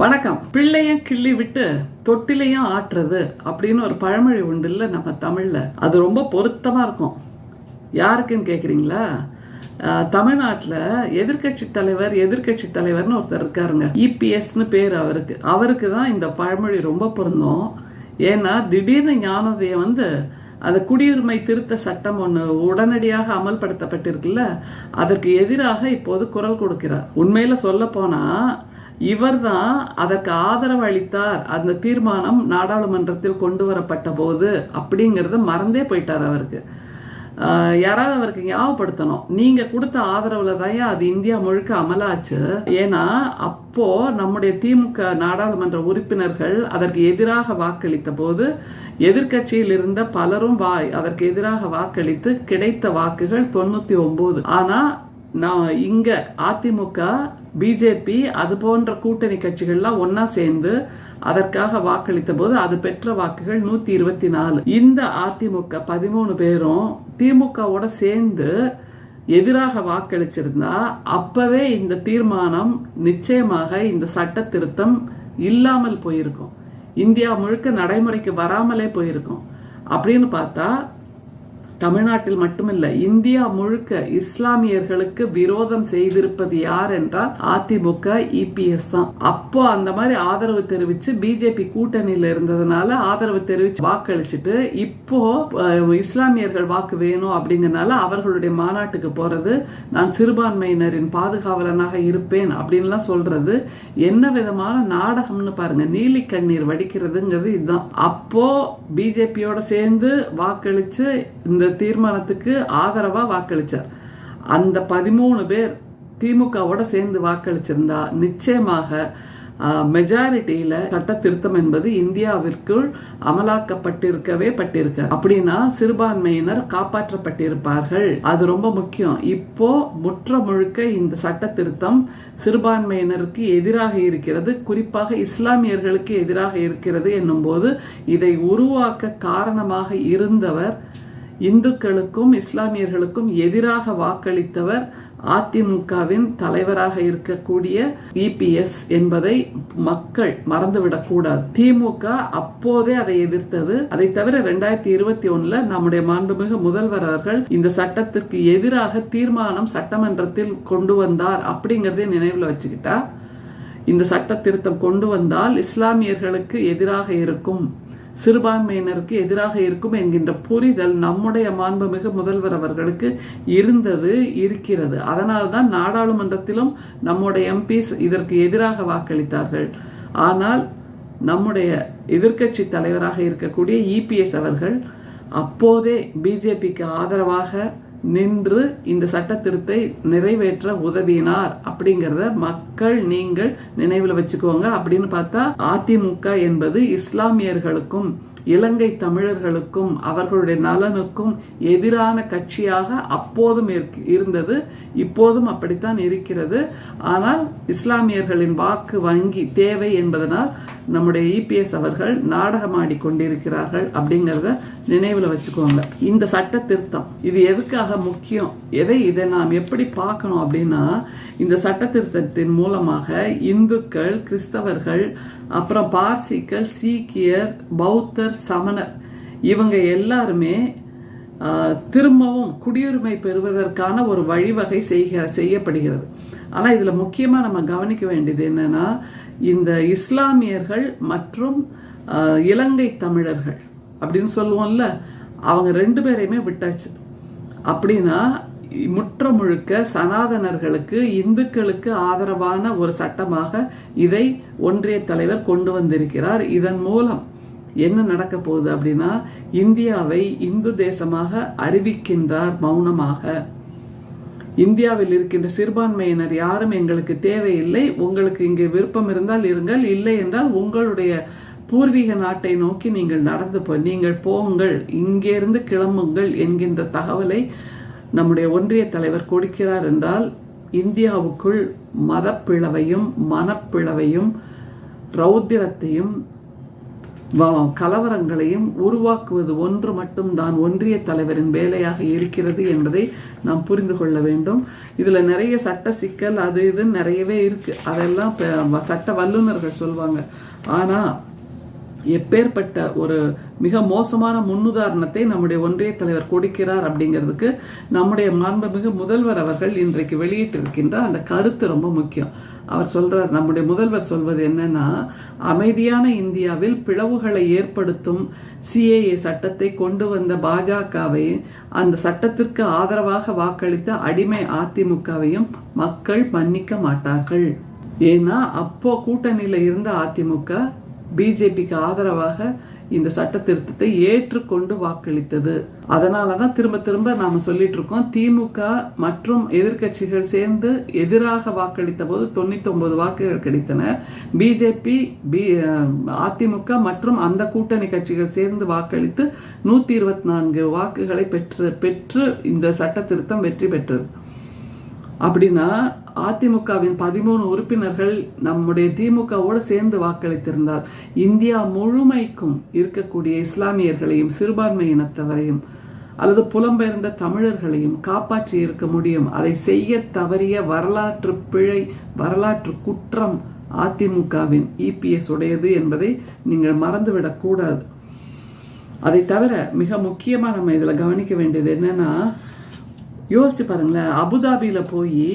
வணக்கம். பிள்ளையும் கிள்ளி விட்டு தொட்டிலையும் ஆட்டுறது அப்படின்னு ஒரு பழமொழி உண்டு இல்லை நம்ம தமிழில். அது ரொம்ப பொருத்தமாக இருக்கும். யாருக்குன்னு கேட்குறீங்களா தமிழ்நாட்டில் எதிர்கட்சி எதிர்க்கட்சி தலைவர் எதிர்க்கட்சி தலைவர்னு ஒருத்தர் இருக்காருங்க. இபிஎஸ்னு பேர் அவருக்கு. அவருக்கு தான் இந்த பழமொழி ரொம்ப பொருந்தோம். ஏன்னா திடீர்னு ஞானோதயம் வந்து அந்த குடியுரிமை திருத்த சட்டம் ஒன்று உடனடியாக அமல்படுத்தப்பட்டிருக்குல்ல அதற்கு எதிராக இப்போது குரல் கொடுக்கிறார். உண்மையில் சொல்ல இவர் இவர்தான் அதற்கு ஆதரவு அளித்தார். அந்த தீர்மானம் நாடாளுமன்றத்தில் கொண்டு வரப்பட்ட போது அப்படிங்கிறத மறந்தே போயிட்டார் அவருக்கு. யாராவது அவருக்கு ஞாபகப்படுத்தணும். நீங்க கொடுத்த ஆதரவுல தான் அது இந்தியா முழுக்க அமலாச்சு. ஏன்னா அப்போ நம்முடைய திமுக நாடாளுமன்ற உறுப்பினர்கள் அதற்கு எதிராக வாக்களித்த போது எதிர்க்கட்சியில் இருந்த பலரும் வாய் அதற்கு எதிராக வாக்களித்து கிடைத்த வாக்குகள் தொண்ணூத்தி ஒன்பது. ஆனா நான் இங்க அதிமுக பிஜேபி அது போன்ற கூட்டணி கட்சிகள்லாம் ஒன்னா சேர்ந்து அதற்காக வாக்களித்த போது அது பெற்ற வாக்குகள் நூத்தி இருபத்தி நாலு. இந்த அதிமுக பதிமூணு பேரும் திமுகவோட சேர்ந்து எதிராக வாக்களிச்சிருந்தா அப்பவே இந்த தீர்மானம் நிச்சயமாக இந்த சட்ட திருத்தம் இல்லாமல் போயிருக்கும். இந்தியா முழுக்க நடைமுறைக்கு வராமலே போயிருக்கும். அப்படின்னு பார்த்தா தமிழ்நாட்டில் மட்டுமில்ல இந்தியா முழுக்க இஸ்லாமியர்களுக்கு விரோதம் செய்திருப்பது யார் என்றால் அதிமுக இபிஎஸ் தான். அப்போ அந்த மாதிரி ஆதரவு தெரிவிச்சு பிஜேபி கூட்டணியில இருந்ததுனால ஆதரவு தெரிவிச்சு வாக்களிச்சுட்டு இப்போ இஸ்லாமியர்கள் வாக்கு வேணும் அப்படிங்கறனால அவர்களுடைய மாநாட்டுக்கு போறது நான் சிறுபான்மையினரின் பாதுகாவலனாக இருப்பேன் அப்படின்லாம் சொல்றது என்ன விதமான நாடகம்னு பாருங்க நீலி கண்ணீர் வடிக்கிறதுங்கிறது இதுதான். அப்போ பிஜேபியோட சேர்ந்து வாக்களிச்சு இந்த தீர்மானத்துக்கு ஆதரவா வாக்களித்தார் அந்த பதிமூணு பேர் திமுகவோட சேர்ந்து வாக்களிச்சிருந்தா நிச்சயமாக மெஜாரிட்டியில சட்ட திருத்தம் என்பது இந்தியாவிற்குள் அமலாக்கப்பட்டிருக்கவே பட்டிருக்க அப்படின்னா சிறுபான்மையினர் காப்பாற்றப்பட்டிருப்பார்கள். அது ரொம்ப முக்கியம். இப்போ முற்ற முழுக்க இந்த சட்ட திருத்தம் சிறுபான்மையினருக்கு எதிராக இருக்கிறது குறிப்பாக இஸ்லாமியர்களுக்கு எதிராக இருக்கிறது என்னும் போது இதை உருவாக்க காரணமாக இருந்தவர் இந்துக்களுக்கும் இஸ்லாமியர்களுக்கும் எதிராக வாக்களித்தவர் அதிமுகவின் தலைவராக இருக்கக்கூடிய இபிஎஸ் என்பதை மக்கள் மறந்துவிடக்கூடாது திமுக அப்போதே அதை எதிர்த்தது. அதை தவிர ரெண்டாயிரத்தி இருபத்தி ஒண்ணுல நம்முடைய மாண்புமிகு முதல்வர் அவர்கள் இந்த சட்டத்திற்கு எதிராக தீர்மானம் சட்டமன்றத்தில் கொண்டு வந்தார் அப்படிங்கறதே நினைவுல வச்சுக்கிட்டா இந்த சட்ட திருத்தம் கொண்டு வந்தால் இஸ்லாமியர்களுக்கு எதிராக இருக்கும். சிறுபான்மையினருக்கு எதிராக இருக்கும் என்கின்ற புரிதல் நம்முடைய மாண்புமிகு முதல்வர் அவர்களுக்கு இருந்தது இருக்கிறது. அதனால்தான் நாடாளுமன்றத்திலும் நம்முடைய எம்பிஸ் இதற்கு எதிராக வாக்களித்தார்கள். ஆனால் நம்முடைய எதிர்க்கட்சி தலைவராக இருக்கக்கூடிய இபிஎஸ் அவர்கள் அப்போதே பிஜேபிக்கு ஆதரவாக நின்று இந்த சட்ட திருத்தை நிறைவேற்ற உதவினார் அப்படிங்கறத மக்கள் நீங்கள் நினைவில் வச்சுக்கோங்க. அப்படின்னு பார்த்தா அதிமுக என்பது இஸ்லாமியர்களுக்கும் இலங்கை தமிழர்களுக்கும் அவர்களுடைய நலனுக்கும் எதிரான கட்சியாக அப்போதும் இருக்- இருந்தது. இப்போதும் அப்படித்தான் இருக்கிறது. ஆனால் இஸ்லாமியர்களின் வாக்கு வங்கி தேவை என்பதனால் நம்முடைய இபிஎஸ் அவர்கள் நாடகமாடி கொண்டிருக்கிறார்கள் அப்படிங்கிறத நினைவில் வச்சுக்கோங்க. இந்த சட்ட திருத்தம் இது எதுக்காக முக்கியம்? எதை இதை நாம் எப்படி பார்க்கணும் அப்படின்னா இந்த சட்ட திருத்தத்தின் மூலமாக இந்துக்கள் கிறிஸ்தவர்கள் அப்புறம் பார்சிக்கள் சீக்கியர் பௌத்தர் சமணர். இவங்க எல்லாருமே ஆஹ், திரும்பவும் குடியுரிமை பெறுவதற்கான ஒரு வழிவகை செய்கிற செய்யப்படுகிறது. ஆனா இதுல முக்கியமா நம்ம கவனிக்க வேண்டியது என்னன்னா இந்த இஸ்லாமியர்கள் மற்றும் ஆஹ், இலங்கை தமிழர்கள் அப்படின்னு சொல்லுவோம்ல அவங்க ரெண்டு பேரையுமே விட்டாச்சு. அப்படின்னா முற்ற முழுக்க சனாதனர்களுக்கு இந்துக்களுக்கு ஆதரவான ஒரு சட்டமாக இதை ஒன்றிய தலைவர் கொண்டு வந்திருக்கிறார். இதன் மூலம் என்ன நடக்க போகுது அப்படின்னா இந்தியாவை இந்து தேசமாக அறிவிக்கின்றார் மௌனமாக. இந்தியாவில் இருக்கின்ற சிறுபான்மையினர் யாரும் எங்களுக்கு தேவையில்லை உங்களுக்கு இங்கே விருப்பம் இருந்தால் இருங்கள் இல்லை என்றால் உங்களுடைய பூர்வீக நாட்டை நோக்கி நீங்கள் நடந்து போ நீங்கள் போங்கள் இங்கேருந்து கிளம்புங்கள் என்கின்ற தகவலை நம்முடைய ஒன்றிய தலைவர் கொடுக்கிறார் என்றால் இந்தியாவுக்குள் மதப்பிளவையும் மனப்பிளவையும் ரௌத்திரத்தையும் கலவரங்களையும் உருவாக்குவது ஒன்று மட்டும்தான் ஒன்றிய தலைவரின் வேலையாக இருக்கிறது என்பதை நாம் புரிந்து கொள்ள வேண்டும். இதில் நிறைய சட்ட சிக்கல் அது இதுன்னு நிறையவே இருக்கு. அதெல்லாம் இப்ப சட்ட வல்லுநர்கள் சொல்லுவாங்க ஆனால் எப்பேற்பட்ட ஒரு மிக மோசமான முன்னுதாரணத்தை நம்முடைய ஒன்றிய தலைவர் கொடுக்கிறார் அப்படிங்கிறதுக்கு நம்முடைய மாண்புமிகு முதல்வர் அவர்கள் இன்றைக்கு வெளியிட்டிருக்கின்ற அந்த கருத்து ரொம்ப முக்கியம். அவர் சொல்றார் நம்முடைய முதல்வர் சொல்வது என்னன்னா அமைதியான இந்தியாவில் பிளவுகளை ஏற்படுத்தும் சிஏஏ சட்டத்தை கொண்டு வந்த பாஜகவை அந்த சட்டத்திற்கு ஆதரவாக வாக்களித்த அடிமை அதிமுகவையும் மக்கள் மன்னிக்க மாட்டார்கள். ஏன்னா அப்போ கூட்டணியில் இருந்த அதிமுக பிஜேபிக்கு ஆதரவாக இந்த சட்ட திருத்தத்தை ஏற்றுக்கொண்டு வாக்களித்தது. அதனால தான் திரும்ப திரும்ப நாம சொல்லிட்டு இருக்கோம் திமுக மற்றும் எதிர்க்கட்சிகள் சேர்ந்து எதிராக வாக்களித்த போது தொண்ணூத்தி ஒன்பது வாக்குகள் கிடைத்தன. பிஜேபி பி அதிமுக மற்றும் அந்த கூட்டணி கட்சிகள் சேர்ந்து வாக்களித்து நூத்தி இருபத்தி நான்கு வாக்குகளை பெற்று பெற்று இந்த சட்ட திருத்தம் வெற்றி பெற்றது. அப்படின்னா அதிமுகவின் பதிமூணு உறுப்பினர்கள் நம்முடைய திமுகவோடு சேர்ந்து வாக்களித்திருந்தார். இந்தியா முழுமைக்கும் இருக்கக்கூடிய இஸ்லாமியர்களையும் சிறுபான்மை இனத்தவரையும் அல்லது புலம்பெயர்ந்த தமிழர்களையும் காப்பாற்றி இருக்க முடியும். அதை செய்ய தவறிய வரலாற்று பிழை வரலாற்று குற்றம் அதிமுகவின் இபிஎஸ் உடையது என்பதை நீங்கள் மறந்துவிடக்கூடாது அதை தவிர மிக முக்கியமாக நம்ம இதில் கவனிக்க வேண்டியது என்னன்னா யோசிச்சு பாருங்களேன் அபுதாபியில் போய்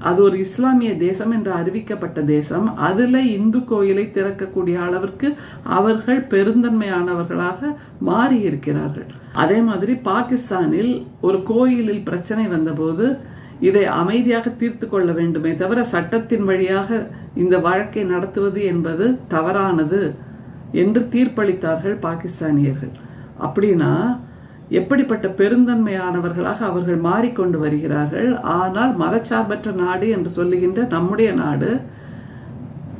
அது ஒரு இஸ்லாமிய தேசம் என்று அறிவிக்கப்பட்ட தேசம். அதில் இந்து கோயிலை திறக்கக்கூடிய அளவிற்கு அவர்கள் பெருந்தன்மையானவர்களாக மாறி இருக்கிறார்கள் அதே மாதிரி பாகிஸ்தானில் ஒரு கோயிலில் பிரச்சனை வந்தபோது இதை அமைதியாக தீர்த்து கொள்ள வேண்டுமே தவிர சட்டத்தின் வழியாக இந்த வழக்கை நடத்துவது என்பது தவறானது என்று தீர்ப்பளித்தார்கள் பாகிஸ்தானியர்கள். அப்படின்னா எப்படிப்பட்ட பெருந்தன்மையானவர்களாக அவர்கள் மாறிக்கொண்டு வருகிறார்கள். ஆனால் மதச்சார்பற்ற நாடு என்று சொல்லுகின்ற நம்முடைய நாடு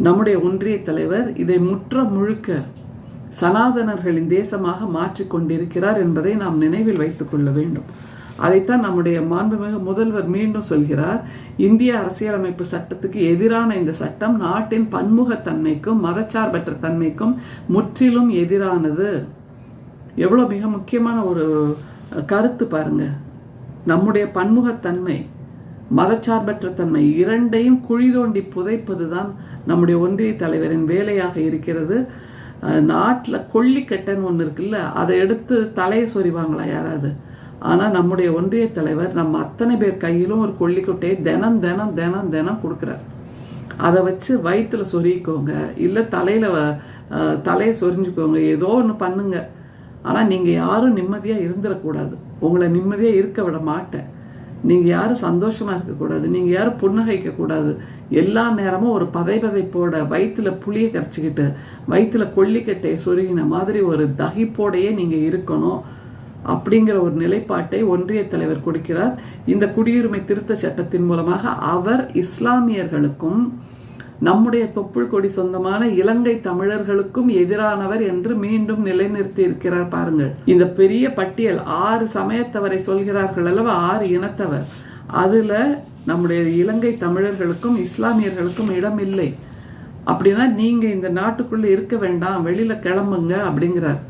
நம்முடைய ஒன்றிய தலைவர் இதை முற்ற முழுக்க சனாதனர்களின் தேசமாக மாற்றிக்கொண்டிருக்கிறார் என்பதை நாம் நினைவில் வைத்துக் கொள்ள வேண்டும். அதைத்தான் நம்முடைய மாண்புமிகு முதல்வர் மீண்டும் சொல்கிறார். இந்திய அரசியலமைப்பு சட்டத்துக்கு எதிரான இந்த சட்டம் நாட்டின் பன்முகத்தன்மைக்கும் மதச்சார்பற்ற தன்மைக்கும் முற்றிலும் எதிரானது. எவ்வளோ மிக முக்கியமான ஒரு கருத்து பாருங்க. நம்முடைய பன்முகத்தன்மை மதச்சார்பற்ற தன்மை இரண்டையும் குழி தோண்டி புதைப்பதுதான் நம்முடைய ஒன்றிய தலைவரின் வேலையாக இருக்கிறது. நாட்டில் கொல்லிக்கட்டைன்னு ஒன்று இருக்குல்ல அதை எடுத்து தலையை சொறிவாங்களா யாராவது? ஆனால் நம்முடைய ஒன்றிய தலைவர் நம்ம அத்தனை பேர் கையிலும் ஒரு கொல்லிக்கொட்டையை தினம் தினம் தினம் தினம் கொடுக்குறார். அதை வச்சு வயிற்றுல சொருகிக்கோங்க இல்லை தலையில் தலையை சொரிஞ்சுக்கோங்க. ஏதோ ஒன்று பண்ணுங்கள் ஆனால் நீங்கள் யாரும் நிம்மதியாக இருந்துடக்கூடாது உங்களை நிம்மதியாக இருக்க விட மாட்டேன். நீங்கள் யாரும் சந்தோஷமாக இருக்கக்கூடாது. நீங்கள் யாரும் புன்னகைக்கக்கூடாது. எல்லா நேரமும் ஒரு பதை பதைப்போட வயிற்றில் புளியை கரைச்சிக்கிட்டு வயிற்றுல கொல்லிக்கட்டையை சொருகின மாதிரி ஒரு தகிப்போடையே நீங்கள் இருக்கணும் அப்படிங்கிற ஒரு நிலைப்பாட்டை ஒன்றிய தலைவர் கொடுக்கிறார். இந்த குடியுரிமை திருத்த சட்டத்தின் மூலமாக அவர் இஸ்லாமியர்களுக்கும் நம்முடைய தொப்புள் கொடி சொந்தமான இலங்கை தமிழர்களுக்கும் எதிரானவர் என்று மீண்டும் நிலைநிறுத்தி இருக்கிறார் பாருங்கள். இந்த பெரிய பட்டியல் ஆறு சமயத்தவரை சொல்கிறார்கள் அல்லவா? ஆறு இனத்தவர். அதுல நம்முடைய இலங்கை தமிழர்களுக்கும் இஸ்லாமியர்களுக்கும் இடம் இல்லை அப்படின்னா நீங்க இந்த நாட்டுக்குள்ள இருக்க வேண்டாம் வெளியில கிளம்புங்க அப்படிங்கிறார்.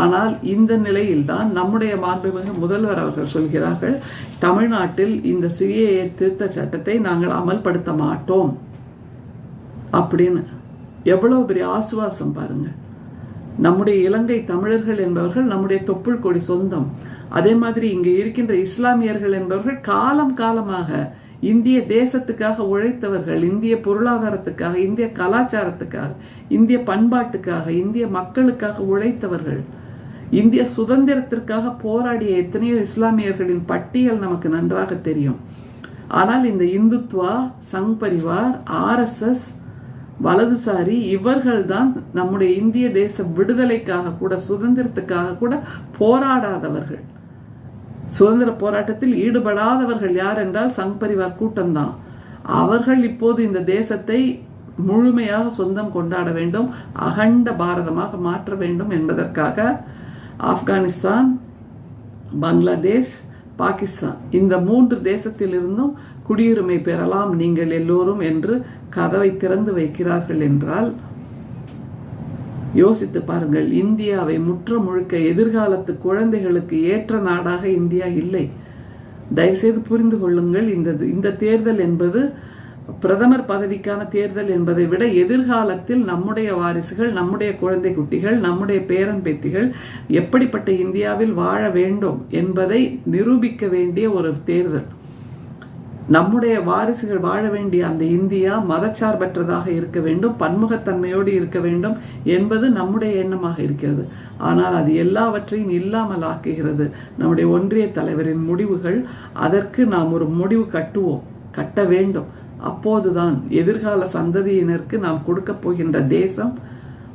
ஆனால் இந்த நிலையில் தான் நம்முடைய மாண்புமிகு முதல்வர் அவர்கள் சொல்கிறார்கள் தமிழ்நாட்டில் இந்த சிஏஏ திருத்த சட்டத்தை நாங்கள் அமல்படுத்த மாட்டோம். அப்படின்னு எவ்வளோ பெரிய ஆசுவாசம் பாருங்க. நம்முடைய இலங்கை தமிழர்கள் என்பவர்கள் நம்முடைய தொப்புள் கொடி சொந்தம். அதே மாதிரி இங்கே இருக்கின்ற இஸ்லாமியர்கள் என்பவர்கள் காலம் காலமாக இந்திய தேசத்துக்காக உழைத்தவர்கள் இந்திய பொருளாதாரத்துக்காக இந்திய கலாச்சாரத்துக்காக இந்திய பண்பாட்டுக்காக இந்திய மக்களுக்காக உழைத்தவர்கள். இந்திய சுதந்திரத்திற்காக போராடிய எத்தனையோ இஸ்லாமியர்களின் பட்டியல் நமக்கு நன்றாக தெரியும். ஆனால் இந்த இந்துத்வா சங் பரிவார் ஆர்எஸ்எஸ் வலதுசாரி இவர்கள்தான் நம்முடைய இந்திய தேச விடுதலைக்காக கூட சுதந்திரத்துக்காக கூட போராடாதவர்கள். சுதந்திர போராட்டத்தில் ஈடுபடாதவர்கள் யார் என்றால் சங் பரிவார் கூட்டம்தான். அவர்கள் இப்போது இந்த தேசத்தை முழுமையாக சொந்தம் கொண்டாட வேண்டும் அகண்ட பாரதமாக மாற்ற வேண்டும் என்பதற்காக ஆப்கானிஸ்தான் பங்களாதேஷ் பாகிஸ்தான் இந்த மூன்று தேசத்திலிருந்தும் குடியுரிமை பெறலாம் நீங்கள் எல்லோரும் என்று கதவை திறந்து வைக்கிறார்கள் என்றால் யோசித்து பாருங்கள் இந்தியாவை முற்ற முழுக்க எதிர்காலத்து குழந்தைகளுக்கு ஏற்ற நாடாக இந்தியா இல்லை. தயவுசெய்து புரிந்து கொள்ளுங்கள் இந்த இந்த தேர்தல் என்பது பிரதமர் பதவிக்கான தேர்தல் என்பதை விட எதிர்காலத்தில் நம்முடைய வாரிசுகள் நம்முடைய குழந்தை குட்டிகள் நம்முடைய பேரன் பேத்திகள் எப்படிப்பட்ட இந்தியாவில் வாழ வேண்டும் என்பதை நிரூபிக்க வேண்டிய ஒரு தேர்தல். நம்முடைய வாரிசுகள் வாழ வேண்டிய அந்த இந்தியா மதச்சார்பற்றதாக இருக்க வேண்டும் பன்முகத்தன்மையோடு இருக்க வேண்டும் என்பது நம்முடைய எண்ணமாக இருக்கிறது. ஆனால் அது எல்லாவற்றையும் இல்லாமல் ஆக்குகிறது. நம்முடைய ஒன்றிய தலைவரின் முடிவுகள் அதற்கு நாம் ஒரு முடிவு கட்டுவோம் கட்ட வேண்டும். அப்போதுதான் எதிர்கால சந்ததியினருக்கு நாம் கொடுக்க போகின்ற தேசம்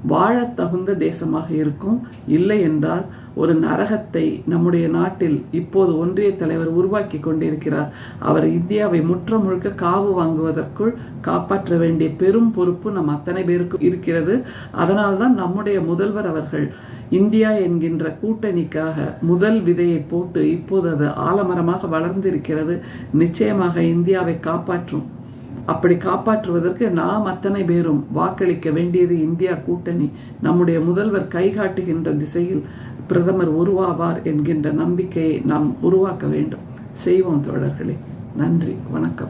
வாழ தகுந்த தேசமாக இருக்கும். இல்லை என்றால் ஒரு நரகத்தை நம்முடைய நாட்டில் இப்போது ஒன்றிய தலைவர் உருவாக்கி கொண்டிருக்கிறார். அவர் இந்தியாவை முற்ற முழுக்க காவு வாங்குவதற்குள் காப்பாற்ற வேண்டிய பெரும் பொறுப்பு நம் அத்தனை பேருக்கும் இருக்கிறது. அதனால்தான் நம்முடைய முதல்வர் அவர்கள் இந்தியா என்கின்ற கூட்டணிக்காக முதல் விதையை போட்டு இப்போது அது ஆலமரமாக வளர்ந்திருக்கிறது. நிச்சயமாக இந்தியாவை காப்பாற்றும் அப்படி காப்பாற்றுவதற்கு நாம் அத்தனை பேரும் வாக்களிக்க வேண்டியது இந்தியா கூட்டணி. நம்முடைய முதல்வர் கைகாட்டுகின்ற திசையில் பிரதமர் உருவாவார் என்கின்ற நம்பிக்கையை நாம் உருவாக்க வேண்டும். செய்வோம் தோழர்களே. நன்றி. வணக்கம்.